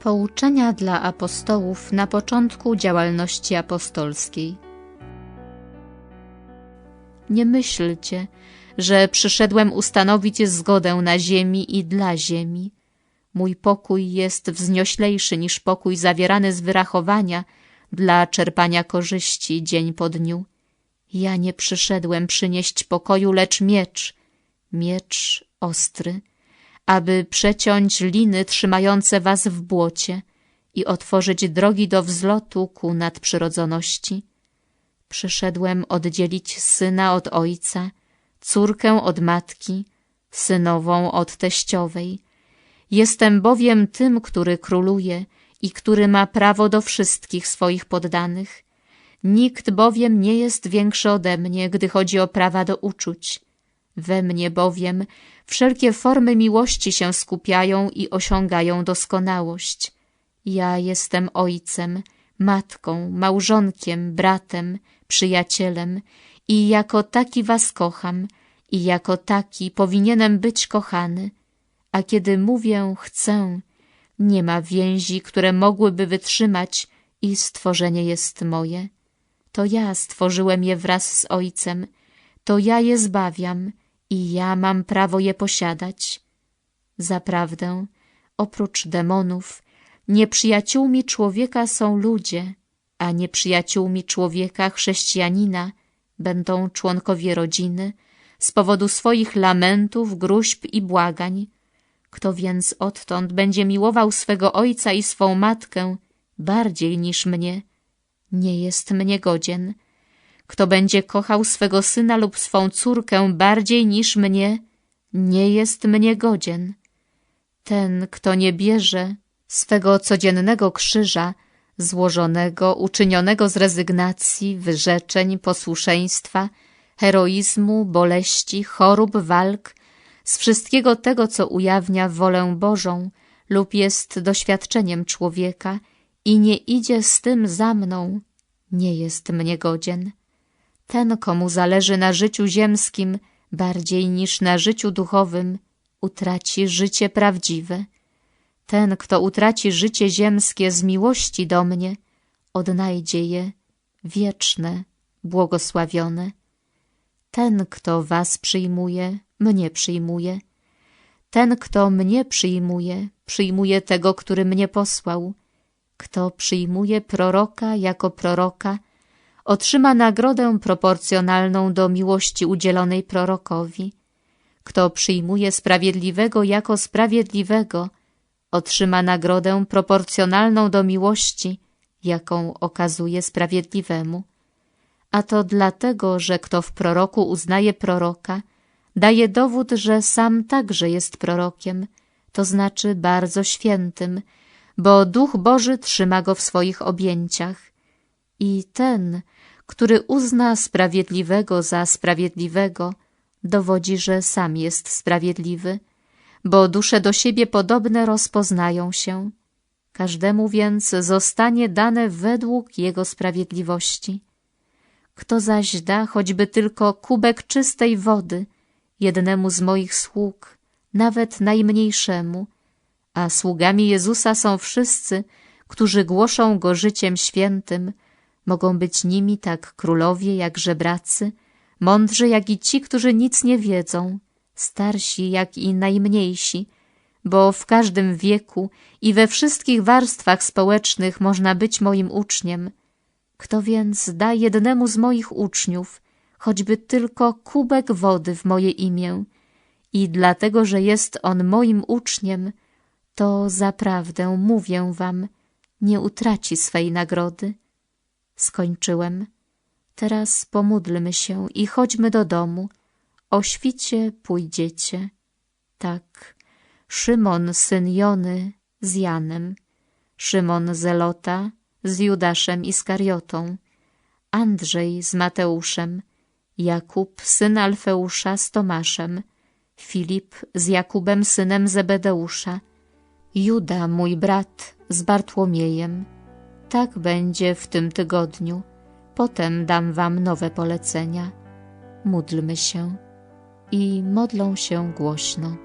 Pouczenia dla apostołów na początku działalności apostolskiej. Nie myślcie, że przyszedłem ustanowić zgodę na ziemi i dla ziemi. Mój pokój jest wznioślejszy niż pokój zawierany z wyrachowania dla czerpania korzyści dzień po dniu. Ja nie przyszedłem przynieść pokoju, lecz miecz, miecz ostry, aby przeciąć liny trzymające was w błocie i otworzyć drogi do wzlotu ku nadprzyrodzoności. Przyszedłem oddzielić syna od ojca, córkę od matki, synową od teściowej. Jestem bowiem tym, który króluje i który ma prawo do wszystkich swoich poddanych. Nikt bowiem nie jest większy ode mnie, gdy chodzi o prawa do uczuć. We mnie bowiem wszelkie formy miłości się skupiają i osiągają doskonałość. Ja jestem ojcem, matką, małżonkiem, bratem, przyjacielem i jako taki was kocham i jako taki powinienem być kochany. A kiedy mówię chcę, nie ma więzi, które mogłyby wytrzymać i stworzenie jest moje. To ja stworzyłem je wraz z Ojcem, to ja je zbawiam i ja mam prawo je posiadać. Zaprawdę, oprócz demonów, nieprzyjaciółmi człowieka są ludzie, a nieprzyjaciółmi człowieka, chrześcijanina, będą członkowie rodziny z powodu swoich lamentów, gruźb i błagań. Kto więc odtąd będzie miłował swego ojca i swą matkę bardziej niż mnie, nie jest mnie godzien. Kto będzie kochał swego syna lub swą córkę bardziej niż mnie, nie jest mnie godzien. Ten, kto nie bierze swego codziennego krzyża, złożonego, uczynionego z rezygnacji, wyrzeczeń, posłuszeństwa, heroizmu, boleści, chorób, walk, z wszystkiego tego, co ujawnia wolę Bożą lub jest doświadczeniem człowieka i nie idzie z tym za mną, nie jest mnie godzien. Ten, komu zależy na życiu ziemskim bardziej niż na życiu duchowym, utraci życie prawdziwe. Ten, kto utraci życie ziemskie z miłości do mnie, odnajdzie je wieczne, błogosławione. Ten, kto was przyjmuje, mnie przyjmuje. Ten, kto mnie przyjmuje, przyjmuje tego, który mnie posłał. Kto przyjmuje proroka jako proroka, otrzyma nagrodę proporcjonalną do miłości udzielonej prorokowi. Kto przyjmuje sprawiedliwego jako sprawiedliwego, otrzyma nagrodę proporcjonalną do miłości, jaką okazuje sprawiedliwemu. A to dlatego, że kto w proroku uznaje proroka, daje dowód, że sam także jest prorokiem, to znaczy bardzo świętym, bo Duch Boży trzyma go w swoich objęciach. I ten, który uzna sprawiedliwego za sprawiedliwego, dowodzi, że sam jest sprawiedliwy, bo dusze do siebie podobne rozpoznają się. Każdemu więc zostanie dane według jego sprawiedliwości. Kto zaś da choćby tylko kubek czystej wody jednemu z moich sług, nawet najmniejszemu, a sługami Jezusa są wszyscy, którzy głoszą Go życiem świętym, mogą być nimi tak królowie jak żebracy, mądrzy jak i ci, którzy nic nie wiedzą, starsi jak i najmniejsi, bo w każdym wieku i we wszystkich warstwach społecznych można być moim uczniem. Kto więc da jednemu z moich uczniów, choćby tylko kubek wody w moje imię, i dlatego, że jest on moim uczniem, to zaprawdę mówię wam, nie utraci swej nagrody. Skończyłem. Teraz pomódlmy się i chodźmy do domu. O świcie pójdziecie. Tak, Szymon, syn Jony, z Janem, Szymon Zelota z Judaszem Iskariotą, Andrzej z Mateuszem, Jakub, syn Alfeusza z Tomaszem, Filip z Jakubem, synem Zebedeusza, Juda, mój brat, z Bartłomiejem. Tak będzie w tym tygodniu. Potem dam wam nowe polecenia. Módlmy się i modlą się głośno.